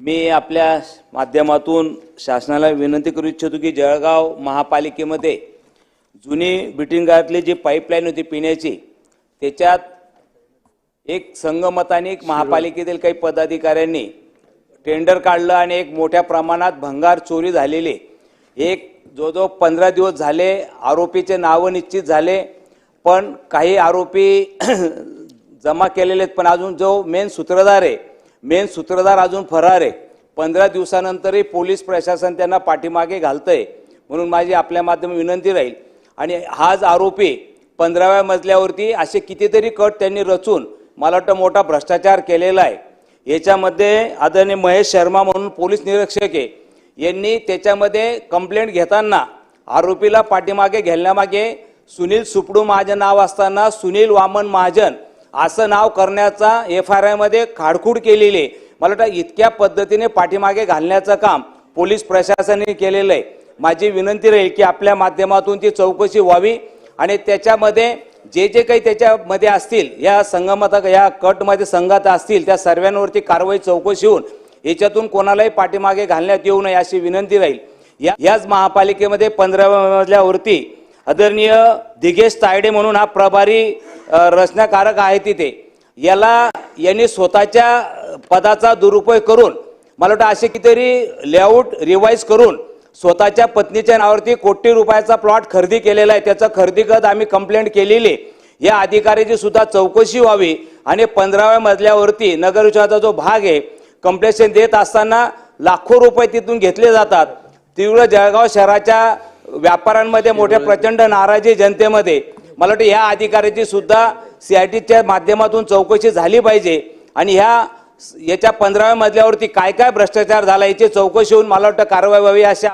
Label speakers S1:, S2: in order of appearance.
S1: मी आपल्या माध्यमातून शासनाला विनंती करू इच्छितो की जळगाव महापालिकेमध्ये जुनी बिटिंगातली जी पाईपलाईन होती पिण्याची त्याच्यात एक संगमताने एक महापालिकेतील काही पदाधिकाऱ्यांनी टेंडर काढलं आणि एक मोठ्या प्रमाणात भंगार चोरी झालेली. एक जवळजवळ पंधरा दिवस झाले आरोपीचे नावं निश्चित झाले पण काही आरोपी जमा केलेले आहेत पण अजून जो मेन सूत्रधार आहे मेन सूत्रधार अजून फरार आहे. पंधरा दिवसानंतरही पोलीस प्रशासन त्यांना पाठीमागे घालतंय म्हणून माझी आपल्या माध्यम विनंती राहील. आणि हाच आरोपी पंधराव्या मजल्यावरती असे कितीतरी कट त्यांनी रचून मला वाटतं मोठा भ्रष्टाचार केलेला आहे. याच्यामध्ये आदरणीय महेश शर्मा म्हणून पोलीस निरीक्षक आहे. यांनी त्याच्यामध्ये कंप्लेंट घेताना आरोपीला पाठीमागे घेण्यामागे सुनील सुपडू महाजन नाव असताना सुनील वामन महाजन असं नाव करण्याचा एफ आर आयमध्ये खाडखूड केलेली आहे. मला वाटतं इतक्या पद्धतीने पाठीमागे घालण्याचं काम पोलीस प्रशासनाने केलेलं आहे. माझी विनंती राहील की आपल्या माध्यमातून ती चौकशी व्हावी आणि त्याच्यामध्ये जे जे काही त्याच्यामध्ये असतील या संगमता या कटमध्ये संघात असतील त्या सर्वांवरती कारवाई चौकशी होऊन याच्यातून कोणालाही पाठीमागे घालण्यात येऊ नये अशी विनंती राहील. या याच महापालिकेमध्ये पंधराव्या मजल्यावरती आदरणीय दिगेश तायडे म्हणून हा प्रभारी रचनाकारक आहे तिथे. याला यांनी स्वतःच्या पदाचा दुरुपयोग करून मला वाटतं असे कितीतरी लेआउट रिवाईज करून स्वतःच्या पत्नीच्या नावावरती कोटी रुपयाचा प्लॉट खरेदी केलेला आहे. त्याचा खरेदी करत आम्ही कंप्लेंट केलेली. आहे. या अधिकाऱ्याची सुद्धा चौकशी व्हावी आणि पंधराव्या मजल्यावरती नगर जो भाग आहे कंप्लेशन देत असताना लाखो रुपये तिथून घेतले जातात. तीव्र जळगाव शहराच्या व्यापाऱ्यांमध्ये मोठ्या प्रचंड नाराजी जनतेमध्ये. मला वाटतं ह्या अधिकाऱ्याची सुद्धा सीआयटीच्या माध्यमातून चौकशी झाली पाहिजे. आणि ह्या याच्या पंधराव्या मजल्यावरती काय काय भ्रष्टाचार झाला याची चौकशी होऊन मला वाटतं कारवाई व्हावी अशा